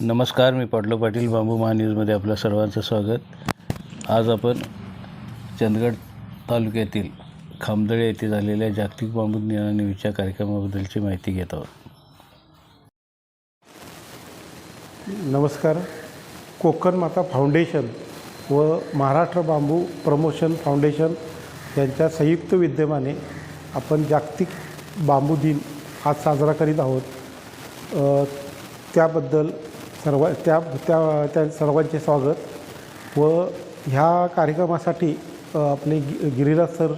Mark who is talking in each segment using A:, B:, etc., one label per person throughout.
A: नमस्कार मी पाटलो पाटील बांबू महान्यूजमध्ये आपलं सर्वांचं स्वागत. आज आपण चंदगड तालुक्यातील खामदळे येथे झालेल्या जागतिक बांबू दिनानिमित्तच्या कार्यक्रमाबद्दलची माहिती घेत आहोत.
B: नमस्कार. कोकण माता फाउंडेशन व महाराष्ट्र बांबू प्रमोशन फाउंडेशन यांच्या संयुक्त विद्यमाने आपण जागतिक बांबू दिन आज साजरा करीत आहोत. त्याबद्दल सर्व त्या त्या त्या सर्वांचे स्वागत व ह्या कार्यक्रमासाठी आपले गि गिरिराज सर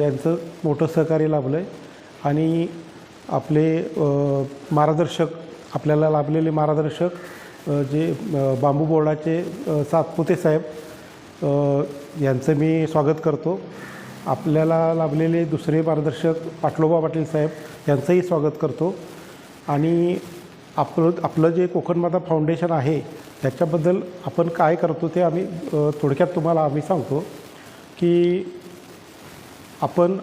B: यांचं मोठं सहकार्य लाभलं आहे आणि आपले मार्गदर्शक आपल्याला लाभलेले मार्गदर्शक जे बांबू बोर्डाचे सातपुते साहेब यांचं मी स्वागत करतो. आपल्याला लाभलेले दुसरे मार्गदर्शक पाटलोबा पाटील साहेब यांचंही स्वागत करतो. आणि आपलं आपलं जे कोकणमाता फाउंडेशन आहे त्याच्याबद्दल आपण काय करतो ते आम्ही थोडक्यात तुम्हाला आम्ही सांगतो की आपण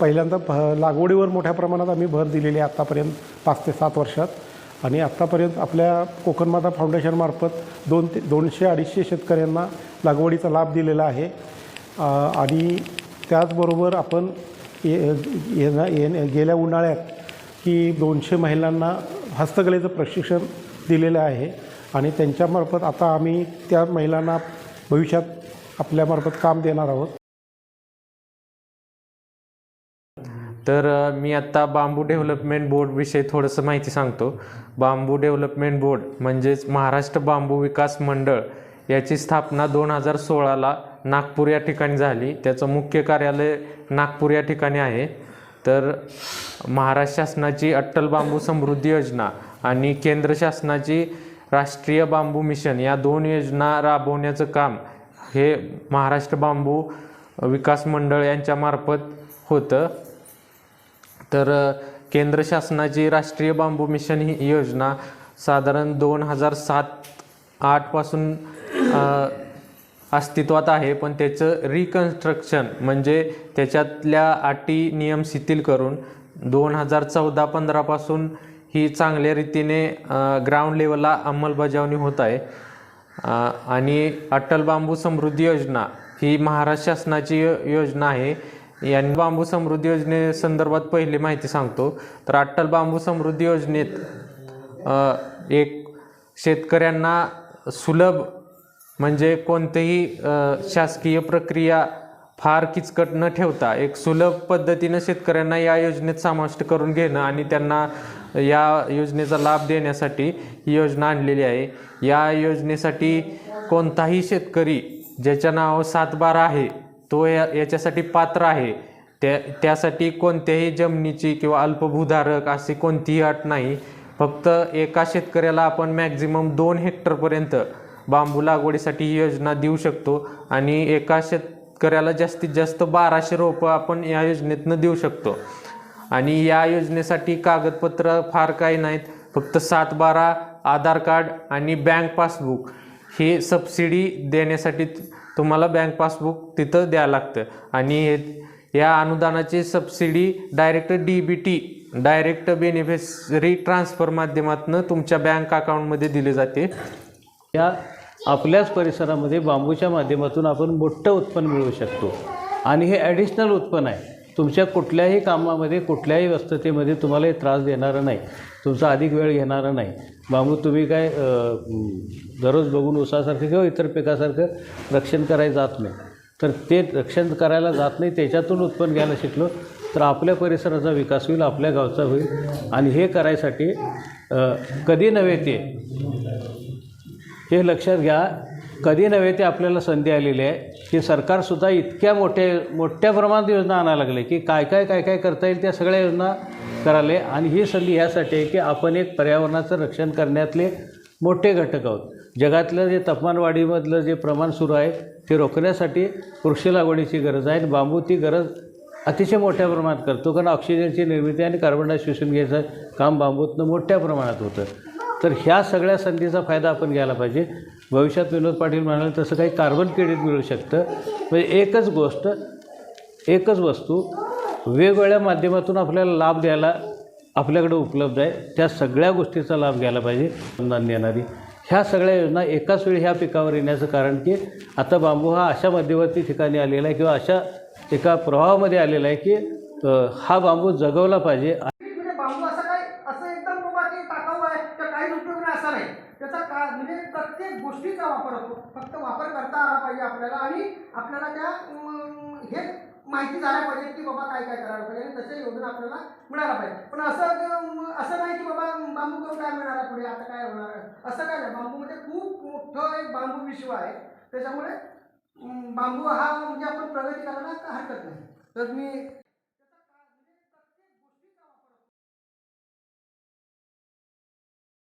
B: पहिल्यांदा भ लागवडीवर मोठ्या प्रमाणात आम्ही भर दिलेली आहे आत्तापर्यंत पाच ते सात वर्षात. आणि आत्तापर्यंत आपल्या कोकणमाता फाउंडेशनमार्फत दोन ते दोनशे अडीचशे शेतकऱ्यांना लागवडीचा लाभ दिलेला आहे. आणि त्याचबरोबर आपण ये ये गेल्या उन्हाळ्यात की दोनशे महिलांना हस्तकलेचं प्रशिक्षण दिलेलं आहे आणि त्यांच्यामार्फत आता आम्ही त्या महिलांना भविष्यात आपल्यामार्फत काम देणार आहोत.
C: तर मी आत्ता बांबू डेव्हलपमेंट बोर्डविषयी थोडंसं माहिती सांगतो. बांबू डेव्हलपमेंट बोर्ड म्हणजेच महाराष्ट्र बांबू विकास मंडळ याची स्थापना दोन हजार सोळाला नागपूर या ठिकाणी झाली. त्याचं मुख्य कार्यालय नागपूर या ठिकाणी आहे. तर महाराष्ट्र शासनाची अट्टल बांबू समृद्धी योजना आणि केंद्र शासनाची राष्ट्रीय बांबू मिशन या दोन योजना राबवण्याचं काम हे महाराष्ट्र बांबू विकास मंडळ यांच्यामार्फत होतं. तर केंद्र शासनाची राष्ट्रीय बांबू मिशन ही योजना साधारण दोन हजार सात आठपासून अस्तित्वात आहे पण त्याचं रिकन्स्ट्रक्शन म्हणजे त्याच्यातल्या अटी नियम शिथिल करून दोन हजार चौदा पंधरापासून ही चांगल्या रीतीने ग्राउंड लेवलला अंमलबजावणी होत आहे. आणि अटल बांबू समृद्धी योजना ही महाराष्ट्र शासनाची यो- योजना आहे. यांनी बांबू समृद्धी योजनेसंदर्भात पहिली माहिती सांगतो. तर अट्टल बांबू समृद्धी योजनेत एक शेतकऱ्यांना सुलभ म्हणजे कोणतेही शासकीय प्रक्रिया फार किचकट न ठेवता एक सुलभ पद्धतीनं शेतकऱ्यांना या योजनेत समाविष्ट करून घेणं आणि त्यांना या योजनेचा लाभ देण्यासाठी ही योजना आणलेली आहे. या योजनेसाठी कोणताही शेतकरी ज्याच्या नाव सातबारा आहे तो या याच्यासाठी पात्र आहे. त्या त्यासाठी कोणत्याही जमिनीची किंवा अल्पभूधारक अशी कोणतीही अट नाही. फक्त एका शेतकऱ्याला आपण मॅक्झिमम दोन हेक्टरपर्यंत बांबू लागवडीसाठी ही योजना देऊ शकतो आणि एका शेतकऱ्याला जास्तीत जास्त बाराशे रोपं आपण या योजनेतनं देऊ शकतो. आणि या योजनेसाठी कागदपत्र फार काही नाहीत. फक्त सात बारा आधार कार्ड आणि बँक पासबुक हे सबसिडी देण्यासाठी तुम्हाला बँक पासबुक तिथं द्यावं लागतं. आणि हे या अनुदानाची subsidy direct D B T direct beneficiary transfer माध्यमातून तुमच्या बँक अकाउंटमध्ये दिली जाते.
A: या आपल्याच परिसरामध्ये बांबूच्या माध्यमातून आपण मोठं उत्पन्न मिळवू शकतो. आणि हे ॲडिशनल उत्पन्न आहे. तुमच्या कुठल्याही कामामध्ये कुठल्याही व्यस्ततेमध्ये तुम्हाला हे त्रास देणारं नाही. तुमचा अधिक वेळ घेणारा नाही. बांबू तुम्ही काय दररोज बघून उसासारखं किंवा इतर पिकासारखं रक्षण करायला जात नाही. तर ते रक्षण करायला जात नाही त्याच्यातून उत्पन्न घ्यायला शिकलो तर आपल्या परिसराचा विकास होईल आपल्या गावचा होईल. आणि हे करायसाठी कधी नव्हे ते हे लक्षात घ्या. कधी नव्हे ते आपल्याला संधी आलेली आहे. की सरकारसुद्धा इतक्या मोठ्या मोठ्या प्रमाणात योजना आणायला लागले की काय काय काय काय करता येईल त्या सगळ्या योजना करायला. आणि ही संधी ह्यासाठी आहे की आपण एक पर्यावरणाचं रक्षण करण्यातले मोठे घटक आहोत. जगातलं जे तापमानवाढीमधलं जे प्रमाण सुरू आहे ते रोखण्यासाठी वृक्ष लागवडीची गरज आहे. आणि बांबू ती गरज अतिशय मोठ्या प्रमाणात करतो. कारण ऑक्सिजनची निर्मिती आणि कार्बन डाय शोषून घ्यायचं काम बांबूतनं मोठ्या प्रमाणात होतं. तर ह्या सगळ्या संधीचा फायदा आपण घ्यायला पाहिजे. भविष्यात विनोद पाटील म्हणाले तसं काही कार्बन क्रेडिट मिळू शकतं. म्हणजे एकच गोष्ट एकच वस्तू वेगवेगळ्या माध्यमातून आपल्याला लाभ द्यायला आपल्याकडे उपलब्ध आहे. त्या सगळ्या गोष्टीचा लाभ घ्यायला पाहिजे. अनुदान देणारी. ह्या सगळ्या योजना एकाच वेळी ह्या पिकावर येण्याचं कारण की आता बांबू हा अशा मध्यवर्ती ठिकाणी आलेला आहे किंवा अशा एका प्रवाहामध्ये आलेला आहे की हा बांबू जगवला पाहिजे
D: म्हणजे बांबू असं काय असं एकदम बाबा की टाकाऊ आहे तर काही उपयोग नाही असा नाही त्याचा का म्हणजे प्रत्येक गोष्टीचा वापर होतो. फक्त वापर करता आला पाहिजे आपल्याला आणि आपल्याला त्या हे माहिती झाल्या पाहिजे की बाबा काय काय करायला पाहिजे आणि तशा योजना आपल्याला मिळायला पाहिजे. पण असं असं नाही की बाबा बांबू करून काय मिळणार आहे पुढे आता काय होणार आहे? असं काय नाही. बांबू म्हणजे खूप मोठं एक बांबू विश्व आहे. त्याच्यामुळे बांबू हा म्हणजे आपण प्रगती करायला हरकत नाही. तर मी